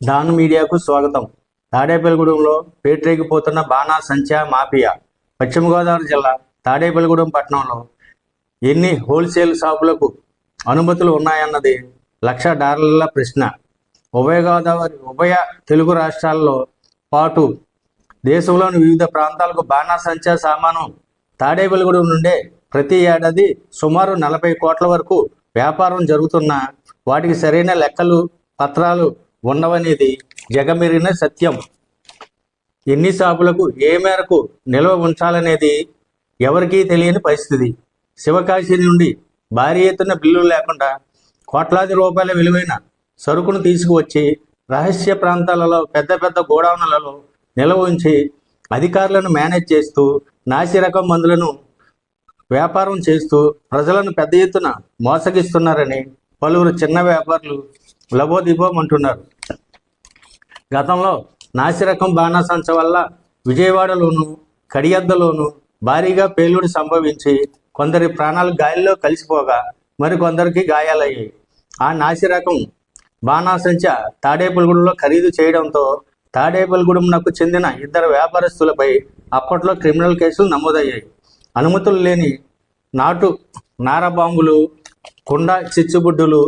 Don మీడియాకు స్వాగతం. తాడేపల్లిగూడెంలో పేటరేగిపోతున్న బాణా సంచా మాఫియా. పశ్చిమ గోదావరి జిల్లా తాడేపల్లిగూడెం పట్టణంలో ఎన్ని హోల్సేల్ షాపులకు అనుమతులు ఉన్నాయన్నది లక్ష డాలర్ల ప్రశ్న. ఉభయ గోదావరి ఉభయ తెలుగు రాష్ట్రాల్లో పాటు దేశంలోని వివిధ ప్రాంతాలకు బాణాసంచా సామాను తాడేపల్లిగూడెం నుండే ప్రతి ఏడాది సుమారు నలభై కోట్ల వరకు వ్యాపారం జరుగుతున్న వాటికి సరైన లెక్కలు పత్రాలు ఉండవనేది జగమెరిన సత్యం. ఎన్ని షాపులకు ఏ మేరకు నిల్వ ఉంచాలనేది ఎవరికీ తెలియని పరిస్థితి. శివకాశి నుండి భారీ ఎత్తున బిల్లులు లేకుండా కోట్లాది రూపాయల విలువైన సరుకును తీసుకువచ్చి రహస్య ప్రాంతాలలో పెద్ద పెద్ద గోడౌన్లలో నిల్వ ఉంచి అధికారులను మేనేజ్ చేస్తూ నాసిరకం మందులను వ్యాపారం చేస్తూ ప్రజలను పెద్ద ఎత్తున మోసగిస్తున్నారని పలువురు చిన్న వ్యాపారులు లబోదిబోమంటున్నారు గతంలో నాసిరకం బాణాసంచ వల్ల విజయవాడలోను కడియద్దలోను భారీగా పేలుడు సంభవించి కొందరి ప్రాణాలు గాలిలో కలిసిపోగా మరికొందరికి గాయాలయ్యాయి. ఆ నాసిరకం బాణాసంచ తాడేపల్గూడెంలో ఖరీదు చేయడంతో తాడేపల్లిగూడెంనకు చెందిన ఇద్దరు వ్యాపారస్తులపై అప్పట్లో క్రిమినల్ కేసులు నమోదయ్యాయి. అనుమతులు లేని నాటు నారబాంబులు కుండ చిచ్చుబుడ్డులు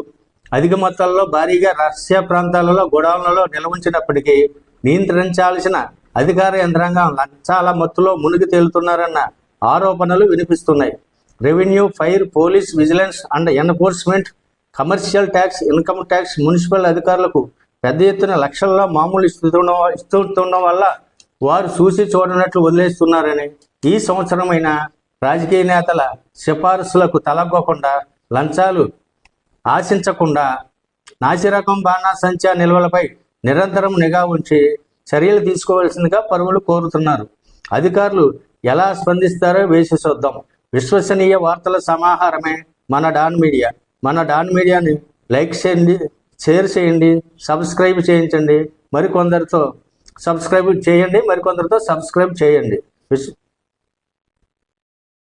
అధిక మొత్తాల్లో భారీగా రష్యా ప్రాంతాలలో గోడౌన్లలో నిల్వించినప్పటికీ నియంత్రించాల్సిన అధికార యంత్రాంగం లంచాల మత్తులో మునిగి తేలుతున్నారన్న ఆరోపణలు వినిపిస్తున్నాయి. Revenue fire police vigilance and enforcement commercial tax income tax municipal అధికారులకు పెద్ద ఎత్తున లక్షల్లో మామూలు ఇస్తుండడం ఇస్తుండడం వల్ల వారు చూసి చూడనట్లు వదిలేస్తున్నారని ఈ సంవత్సరమైన రాజకీయ నేతల సిఫారసులకు తలగ్గకుండా లంచాలు ఆశించకుండా నాసిరకం బాణాసంచా నిల్వలపై నిరంతరం నిఘా ఉంచి చర్యలు తీసుకోవాల్సిందిగా పరువులు కోరుతున్నారు. అధికారులు ఎలా స్పందిస్తారో వేసి చూద్దాం. విశ్వసనీయ వార్తల సమాహారమే మన డాన్ మీడియా. మన డాన్ మీడియాని లైక్ చేయండి షేర్ చేయండి సబ్స్క్రైబ్ చేయించండి. మరికొందరితో సబ్స్క్రైబ్ చేయండి మరికొందరితో సబ్స్క్రైబ్ చేయండి. విశ్వ